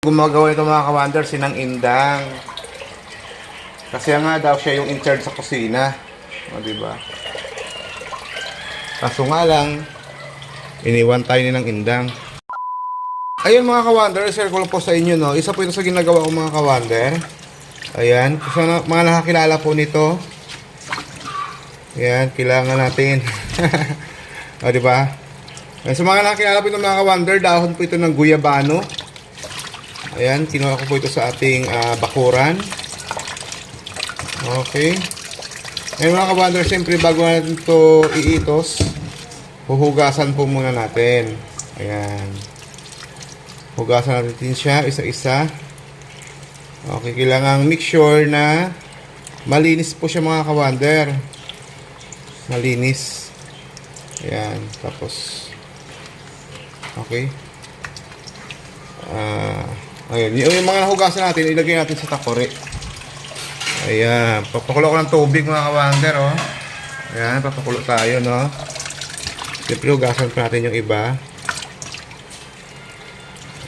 Gumagawa ito mga kawander, sinang indang. Kasi nga daw siya yung in charge sa kusina. O, di ba? Kaso nga lang, iniwan tayo ni ng indang. Ayun mga kawander, share ko lang po sa inyo, no? Isa po ito sa ginagawa ko mga kawander. Ayan, sa na- mga nakakilala po nito. Ayan, kailangan natin. o, di ba? Ayan, sa mga nakakilala po ito mga kawander, dahon po ito ng guyabano. Ayan, kinuha ko po ito sa ating ah, bakuran. Okay. Ngayon mga kawander, siyempre bago natin ito iitos, huhugasan po muna natin. Ayan. Hugasan natin siya isa-isa. Okay, kailangan make sure na malinis po siya mga kawander. Malinis. Ayan, tapos Okay. Ah, ayun, yung, yung mga nahugasan natin, ilagay natin sa takore. Ayan, papakulo ko ng tubig mga kawander, oh. Ayan, papakulo tayo, no. Siyempre, hugasan pa natin yung iba.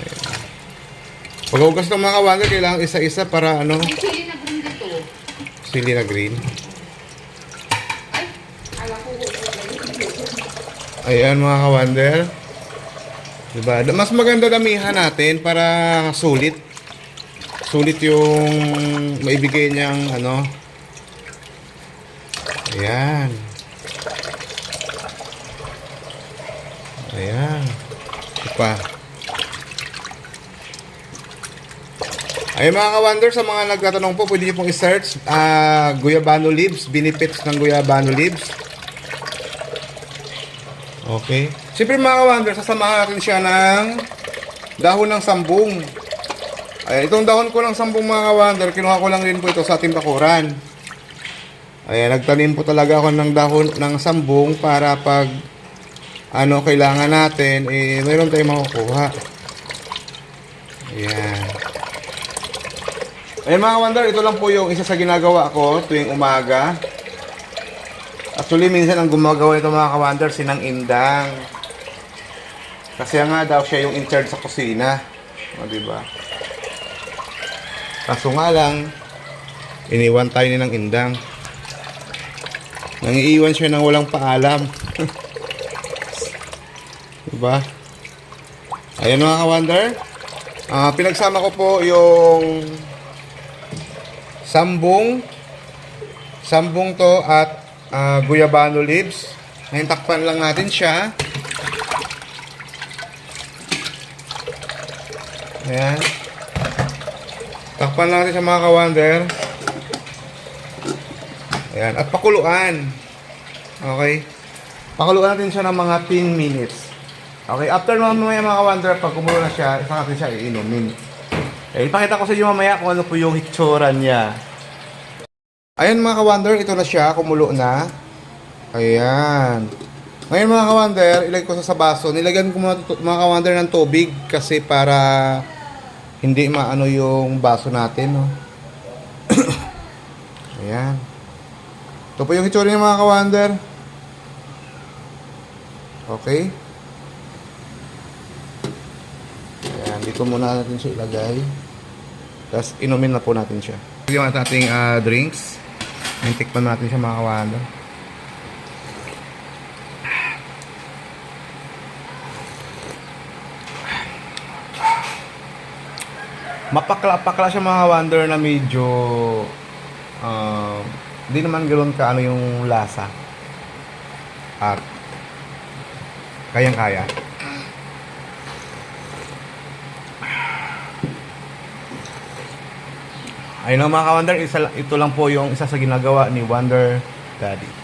Ayan. Pag-hugas ng mga kawander, kailangan isa-isa para ano, May chili na green dito. sili na green. Ay, ala ko. Ayan mga kawander. Diba? Mas maganda damihan natin para sulit. Sulit yung maibigay niyang ano. Ayan. Ayan. Ito pa. Ayun mga kawander, sa mga nagtatanong po, pwede niyo pong i-search ah, Guyabano Leaves, benefits ng Guyabano Leaves. Okay. Siyempre mga kawander, sasamahan natin siya ng dahon ng sambong. Ayan, itong dahon ko ng sambong mga kawander, kinuha ko lang rin po ito sa ating bakuran. Ayan, nagtanim po talaga ako ng dahon ng sambong para pag ano kailangan natin, eh, mayroon tayong makukuha. Ayan. Ayan mga kawander, ito lang po yung isa sa ginagawa ko tuwing umaga. Actually, minsan ang gumagawa ito mga kawander, sinang indang. Kasi nga daw siya yung in charge sa kusina. O, di ba? Kaso nga lang, iniwan tayo ni ng indang. Nangiiwan siya ng walang paalam. diba? Ayan mga kawander. Ah, pinagsama ko po yung sambong sambong to at ah, guyabano leaves. Ngayon takpan lang natin siya. Ayan. Takpan lang natin siya mga kawander. Ayan. At pakuluan. Okay. Pakuluan natin siya ng mga 10 minutes. Okay. After mamaya mga kawander, pag kumulo na siya, isa natin siya iinumin. Eh, ipakita ko sa inyo mamaya kung ano po yung hitsura niya. Ayan mga kawander, ito na siya, kumulo na. Ayan. Ngayon mga kawander, ilagay ko sa baso. Nilagyan ko tu- mga kawander ng tubig kasi para hindi maano yung baso natin. No? Ayan. Ito po yung hitsura niya mga kawander. Okay. Ayan, dito muna natin siya ilagay. Tapos inumin na po natin siya. Yung ating ah, drinks. Yung tikman natin siya mga kawander. Mapakla-pakla siya mga wonder na medyo uh, hindi naman ganoon ka ano yung lasa. At kayang-kaya. Ayun lang mga ka-wonder, ito lang po yung isa sa ginagawa ni Wonder Daddy.